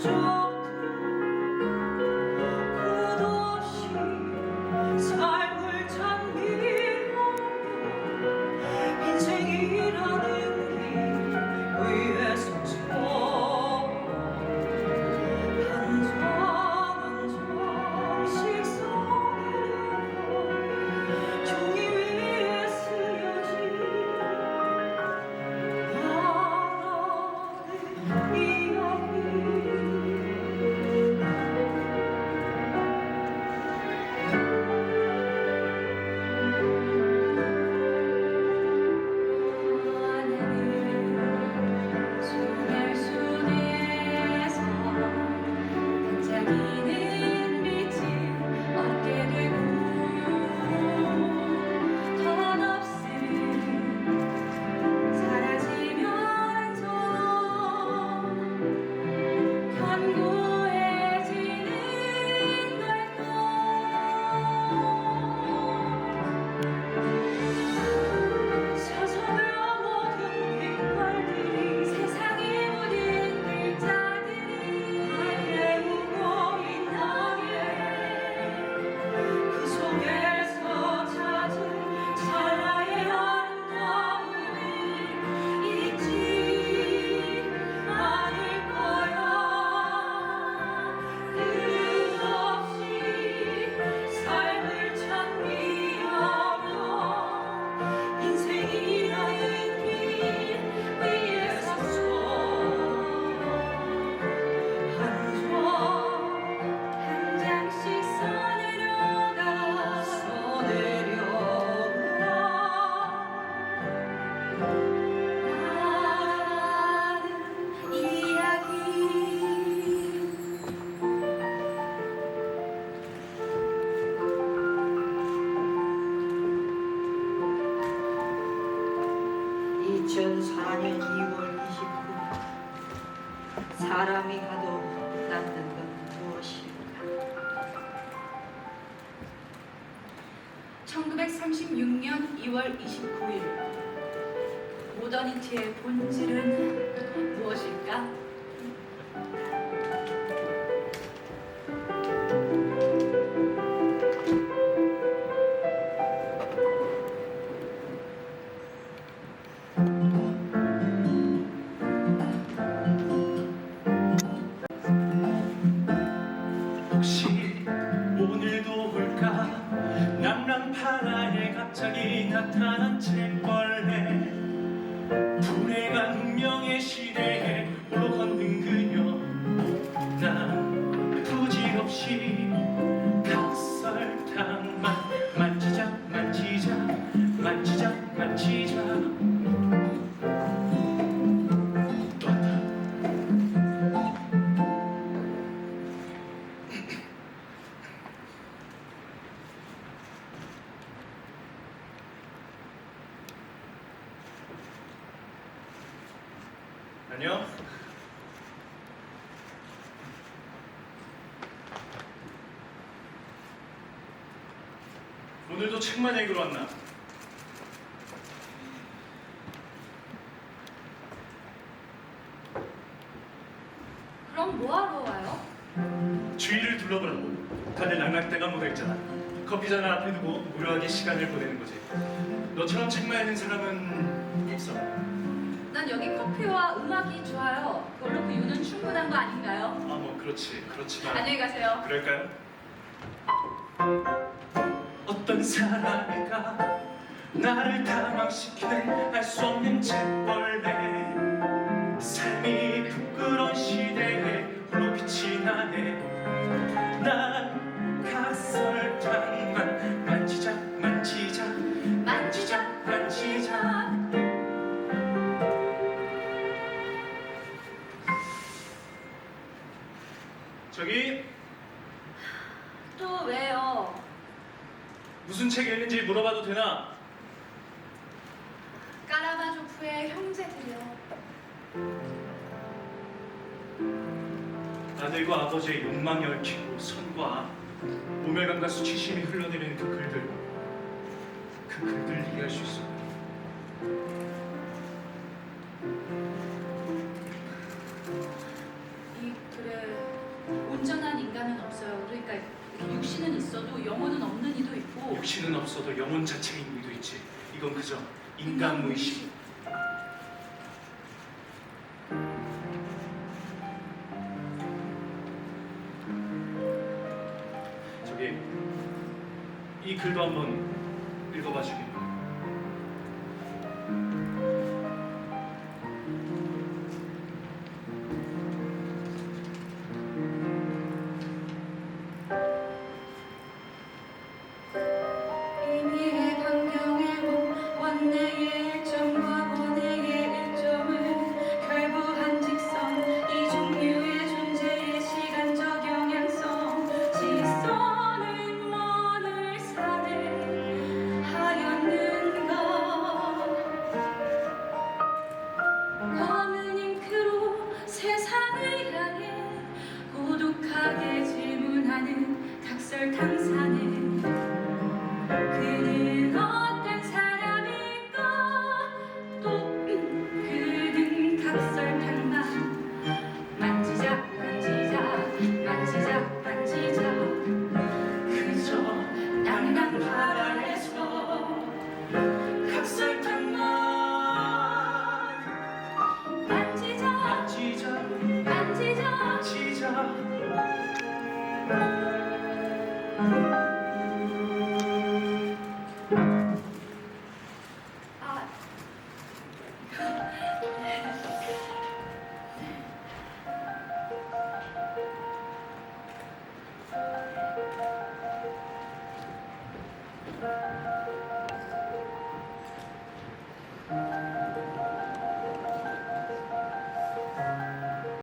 说 (2004년 2월 29일) 사람이 가도 남는 건 무엇일까? 1936년 2월 29일. 모더니티의 본질은 무엇일까? 운명 오늘도 책만 읽으러 왔나? 그럼 뭐하러 와요? 주위를 둘러보라고. 다들 낙낙대가 묻어있잖아. 커피 잔을 앞에 두고 무료하게 시간을 보내는 거지. 너처럼 책만 읽는 사람은 없어. 난 여기 커피와 음악이 좋아요. 그걸로 그 이유는 충분한 거 아닌가요? 아 뭐 그렇지 그렇지만 안녕히 가세요. 그럴까요? 사람일까 나를 타망시키는 알 수 없는 재벌레 삶이 부끄러운 시대에 홀로 빛이 나네. 난 무슨 책 읽는지 물어봐도 되나? 까라마조프의 형제들이요. 아들과 아버지의 욕망이 얽히고 선과 악, 모멸감과 수치심이 흘러내리는 그 글들, 그 글들을 이해할 수 있어. 육신은 없어도 영혼 자체인 의도 있지. 이건 그저 인간 무의식. 저기 이 글도 한번 읽어봐 주게.